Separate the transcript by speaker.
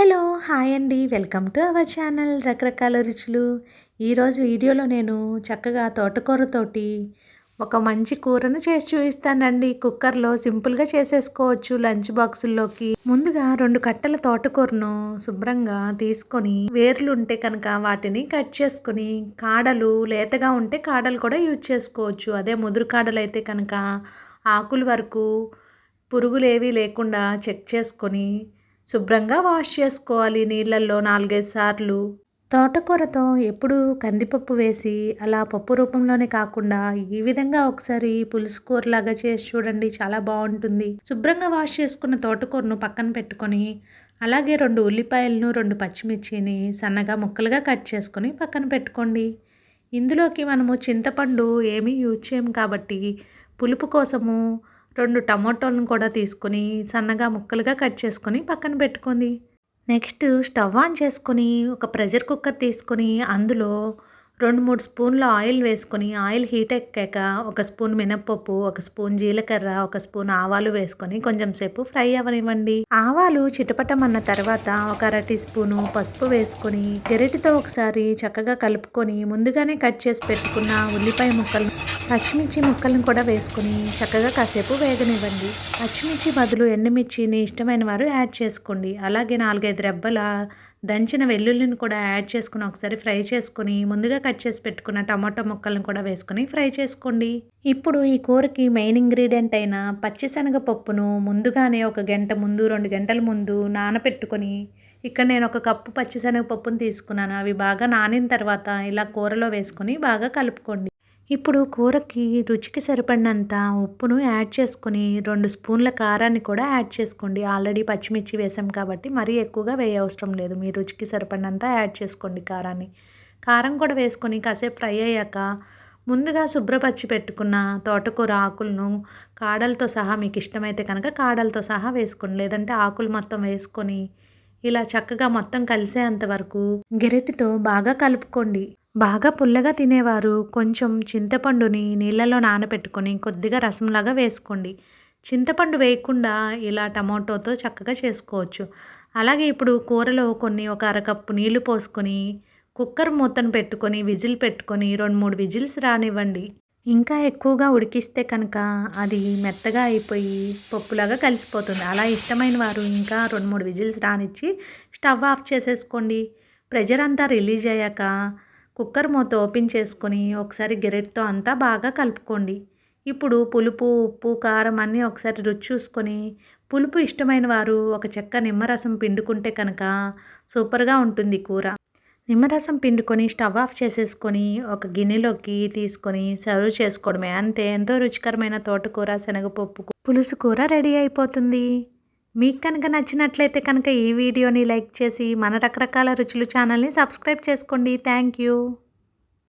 Speaker 1: Hello hi అండి. Welcome to our channel రకరకాల రుచులు. ఈరోజు వీడియోలో నేను చక్కగా తోటకూరతోటి ఒక మంచి కూరను చేసి చూపిస్తానండి. కుక్కర్లో సింపుల్గా చేసేసుకోవచ్చు లంచ్ బాక్సుల్లోకి. ముందుగా రెండు కట్టల తోటకూరను శుభ్రంగా తీసుకొని వేర్లు ఉంటే కనుక వాటిని కట్ చేసుకొని కాడలు లేతగా ఉంటే కాడలు కూడా యూజ్ చేసుకోవచ్చు. అదే ముదురు కాడలు అయితే కనుక ఆకుల వరకు పురుగులు ఏవి లేకుండా చెక్ చేసుకొని శుభ్రంగా వాష్ చేసుకోవాలి నీళ్ళల్లో నాలుగైదు సార్లు. తోటకూరతో ఎప్పుడు కందిపప్పు వేసి అలా పప్పు రూపంలోనే కాకుండా ఈ విధంగా ఒకసారి పులుసు కూరలాగా చేసి చూడండి చాలా బాగుంటుంది. శుభ్రంగా వాష్ చేసుకున్న తోటకూరను పక్కన పెట్టుకొని అలాగే రెండు ఉల్లిపాయలను రెండు పచ్చిమిర్చిని సన్నగా ముక్కలుగా కట్ చేసుకొని పక్కన పెట్టుకోండి. ఇందులోకి మనము చింతపండు ఏమీ యూజ్ చేయము కాబట్టి పులుపు కోసము రెండు టమాటోలను కూడా తీసుకొని సన్నగా ముక్కలుగా కట్ చేసుకొని పక్కన పెట్టుకుంది. నెక్స్ట్ స్టవ్ ఆన్ చేసుకొని ఒక ప్రెషర్ కుక్కర్ తీసుకొని అందులో రెండు మూడు స్పూన్ల ఆయిల్ వేసుకొని ఆయిల్ హీట్ ఎక్కాక ఒక స్పూన్ మినప్పప్పు ఒక స్పూన్ జీలకర్ర ఒక స్పూన్ ఆవాలు వేసుకొని కొంచెం సేపు ఫ్రై అవ్వనివ్వండి. ఆవాలు చిటపటమన్న తర్వాత ఒక అర టీ స్పూను పసుపు వేసుకొని గెరటితో ఒకసారి చక్కగా కలుపుకొని ముందుగానే కట్ చేసి పెట్టుకున్న ఉల్లిపాయ ముక్కలు పచ్చిమిర్చి ముక్కలను కూడా వేసుకొని చక్కగా కాసేపు వేగనివ్వండి. పచ్చిమిర్చి బదులు ఎండుమిర్చిని ఇష్టమైన వారు యాడ్ చేసుకోండి. అలాగే నాలుగైదు రెబ్బల దంచిన వెల్లుల్లిని కూడా యాడ్ చేసుకుని ఒకసారి ఫ్రై చేసుకుని ముందుగా కట్ చేసి పెట్టుకున్న టమాటో ముక్కలను కూడా వేసుకొని ఫ్రై చేసుకోండి. ఇప్పుడు ఈ కూరకి మెయిన్ ఇంగ్రీడియంట్ అయిన పచ్చిశనగ పప్పును ముందుగానే ఒక గంట ముందు రెండు గంటల ముందు నానపెట్టుకొని ఇక్కడ నేను ఒక కప్పు పచ్చిశనగ పప్పును తీసుకున్నాను. అవి బాగా నానిన తర్వాత ఇలా కూరలో వేసుకొని బాగా కలుపుకోండి. ఇప్పుడు కూరకి రుచికి సరిపడినంత ఉప్పును యాడ్ చేసుకొని రెండు స్పూన్ల కారాన్ని కూడా యాడ్ చేసుకోండి. ఆల్రెడీ పచ్చిమిర్చి వేసాం కాబట్టి మరీ ఎక్కువగా వేయ అవసరం లేదు. మీ రుచికి సరిపడినంత యాడ్ చేసుకోండి కారాన్ని. కారం కూడా వేసుకొని కాసేపు ఫ్రై అయ్యాక ముందుగా శుభ్రపరిచి పెట్టుకున్న తోటకూర ఆకులను కాడలతో సహా మీకు ఇష్టమైతే కనుక కాడలతో సహా వేసుకోండి. లేదంటే ఆకులు మొత్తం వేసుకొని ఇలా చక్కగా మొత్తం కలిసేంత వరకు గెరటితో బాగా కలుపుకోండి. బాగా పుల్లగా తినేవారు. కొంచెం చింతపండుని నీళ్ళలో నానబెట్టుకొని కొద్దిగా రసంలాగా వేసుకోండి. చింతపండు వేయకుండా ఇలా టమాటోతో చక్కగా చేసుకోవచ్చు. అలాగే ఇప్పుడు కూరలో కొన్ని ఒక అరకప్పు నీళ్ళు పోసుకొని కుక్కర్ మూతను పెట్టుకొని విజిల్ పెట్టుకొని రెండు మూడు విజిల్స్ రానివ్వండి. ఇంకా ఎక్కువగా ఉడికిస్తే కనుక అది మెత్తగా అయిపోయి పప్పులాగా కలిసిపోతుంది. అలా ఇష్టమైన వారు ఇంకా రెండు మూడు విజిల్స్ రానిచ్చి స్టవ్ ఆఫ్ చేసేసుకోండి. ప్రెజర్ అంతా రిలీజ్ అయ్యాక కుక్కర్ మూత ఓపెన్ చేసుకొని ఒకసారి గెరెట్తో అంతా బాగా కలుపుకోండి. ఇప్పుడు పులుపు ఉప్పు కారం అన్నీ ఒకసారి రుచి చూసుకొని పులుపు ఇష్టమైన వారు ఒక చెక్క నిమ్మరసం పిండుకుంటే కనుక సూపర్గా ఉంటుంది కూర. నిమ్మరసం పిండుకొని స్టవ్ ఆఫ్ చేసేసుకొని ఒక గిన్నెలోకి తీసుకొని సర్వ్ చేసుకోవడమే. అంతే ఎంతో రుచికరమైన తోటకూర శనగపప్పు పులుసు కూర రెడీ అయిపోతుంది. మీకు కనుక నచ్చినట్లయితే కనుక ఈ వీడియోని లైక్ చేసి మన రకరకాల రుచులు ఛానల్ని సబ్స్క్రైబ్ చేసుకోండి. Thank you.